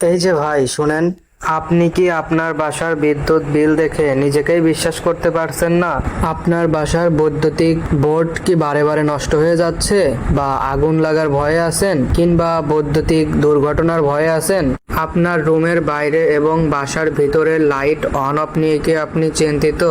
এই যে ভাই শুনেন আপনি কি আপনার বাসার বিদ্যুৎ বিল দেখে নিজেকেই বিশ্বাস করতে পারছেন না? আপনার বাসার বৈদ্যুতিক বোর্ড কি বারে বারে নষ্ট হয়ে যাচ্ছে? বা আগুন লাগার ভয়ে আছেন? কিংবা বৈদ্যুতিক দুর্ঘটনার ভয়ে আছেন? আপনার রুমের বাইরে এবং বাসার ভিতরে লাইট অন অফ নিয়ে কি আপনি চিন্তিত?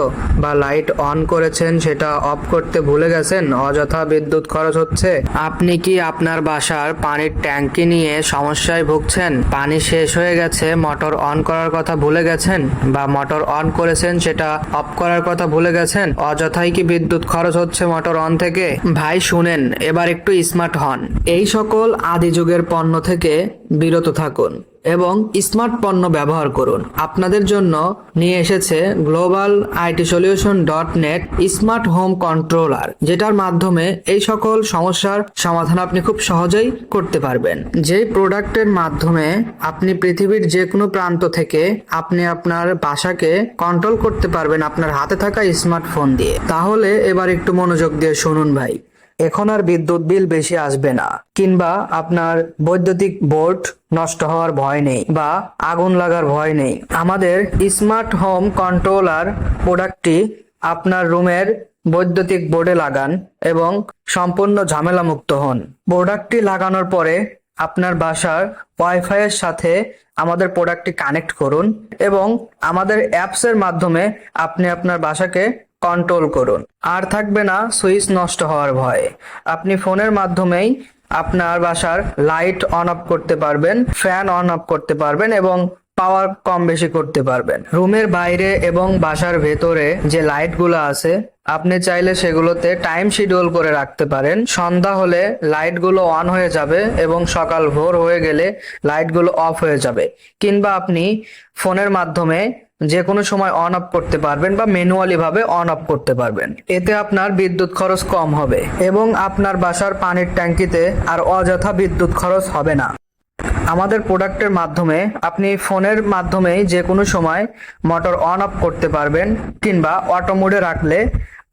বা লাইট অন করেছেন সেটা অফ করতে ভুলে গেছেন? অযথা বিদ্যুৎ খরচ হচ্ছে? আপনি কি আপনার বাসার পানির ট্যাঙ্কি নিয়ে সমস্যায় ভুগছেন? পানি শেষ হয়ে গেছে, মোটর অন করার কথা ভুলে গেছেন বা মোটর অন করেছেন সেটা অফ করার কথা ভুলে গেছেন, অযথাই কি বিদ্যুৎ খরচ হচ্ছে মোটর অন থেকে? ভাই, শুনেন, এবার একটু স্মার্ট হন। এই সকল আদি যুগের পণ্য থেকে বিরত থাকুন। এবং স্মার্ট পণ্য ব্যবহার করুন। আপনাদের জন্য নিয়ে এসেছে global IT solution dot net smart home controller, যেটার মাধ্যমে এই সকল সমস্যার সমাধান আপনি খুব সহজেই করতে পারবেন। যেই প্রোডাক্টের মাধ্যমে আপনি পৃথিবীর যে কোনো প্রান্ত থেকে আপনি আপনার বাসাকে কন্ট্রোল করতে পারবেন আপনার হাতে থাকা স্মার্টফোন দিয়ে। তাহলে এবার একটু মনোযোগ দিয়ে শুনুন ভাই। এখন আর বিদ্যুৎ বিল বেশি আসবে না। কিংবা আপনার বৈদ্যুতিক বোর্ড নষ্ট হওয়ার ভয় নেই বা আগুন লাগার ভয় নেই। আমাদের স্মার্ট হোম কন্ট্রোলার প্রোডাক্টটি আপনার রুমের বৈদ্যুতিক বোর্ডে লাগান এবং সম্পূর্ণ ঝামেলা মুক্ত হন। প্রোডাক্টটি লাগানোর পরে আপনার বাসার ওয়াইফাই এর সাথে আমাদের প্রোডাক্টটি কানেক্ট করুন এবং আমাদের অ্যাপসের মাধ্যমে আপনি আপনার বাসাকে কন্ট্রোল করুন। আর থাকবে না সুইচ নষ্ট হওয়ার ভয়। আপনি ফোনের মাধ্যমেই আপনার বাসার লাইট অন অফ করতে পারবেন ফ্যান অন অফ করতে পারবেন এবং পাওয়ার কম বেশি করতে পারবেন। রুমের বাইরে এবং বাসার ভেতরে যে লাইটগুলো আছে, আপনি চাইলে সেগুলোতে টাইম শিডিউল করে রাখতে পারেন। সন্ধ্যা হলে লাইটগুলো অন হয়ে যাবে এবং সকাল ভোর হয়ে গেলে লাইটগুলো অফ হয়ে যাবে। কিংবা আপনি ফোনের মাধ্যমে যে কোনো সময় অন অফ করতে পারবেন বা ম্যানুয়ালি ভাবে অন অফ করতে পারবেন। এতে আপনার বিদ্যুৎ খরচ কম হবে এবং আপনার বাসার পানির ট্যাঙ্কিতে আর অযথা বিদ্যুৎ খরচ হবে না। আমাদের প্রোডাক্টের মাধ্যমে আপনি ফোনের মাধ্যমেই যে কোনো সময় মোটর অন অফ করতে পারবেন কিংবা অটো মোডে রাখলে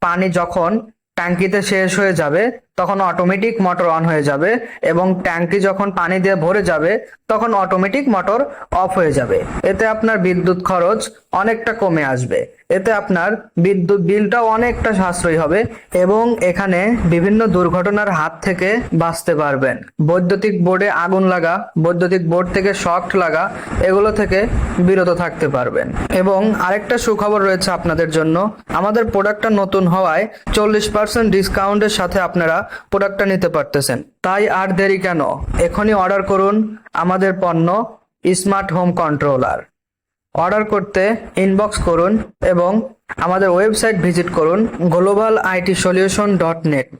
পানি যখন ট্যাঙ্কিতে শেষ হয়ে যাবে তখন অটোমেটিক মোটর অন হয়ে যাবে এবং ট্যাঙ্কি যখন পানি দিয়ে ভরে যাবে, তখন অটোমেটিক মোটর অফ হয়ে যাবে। এতে আপনার বিদ্যুৎ খরচ অনেকটা কমে আসবে। এতে আপনার বিদ্যুৎ বিলটাও অনেকটা সাশ্রয়ী হবে এবং এখানে বিভিন্ন দুর্ঘটনার হাত থেকে বাঁচতে পারবেন। বৈদ্যুতিক বোর্ডে আগুন লাগা, বৈদ্যুতিক বোর্ড থেকে শর্ট লাগা, এগুলো থেকে বিরত থাকতে পারবেন। এবং আরেকটা সুখবর রয়েছে আপনাদের জন্য। আমাদের প্রোডাক্টটা নতুন হওয়ায় চল্লিশ পার্সেন্ট ডিসকাউন্টের সাথে আপনারা প্রোডাক্টটা নিতে পারতেছেন। তাই আর দেরি কেন? এখনই অর্ডার করুন আমাদের পণ্য স্মার্ট হোম কন্ট্রোলার অর্ডার করতে ইনবক্স করুন এবং আমাদের ওয়েবসাইট ভিজিট করুন global IT solution dot net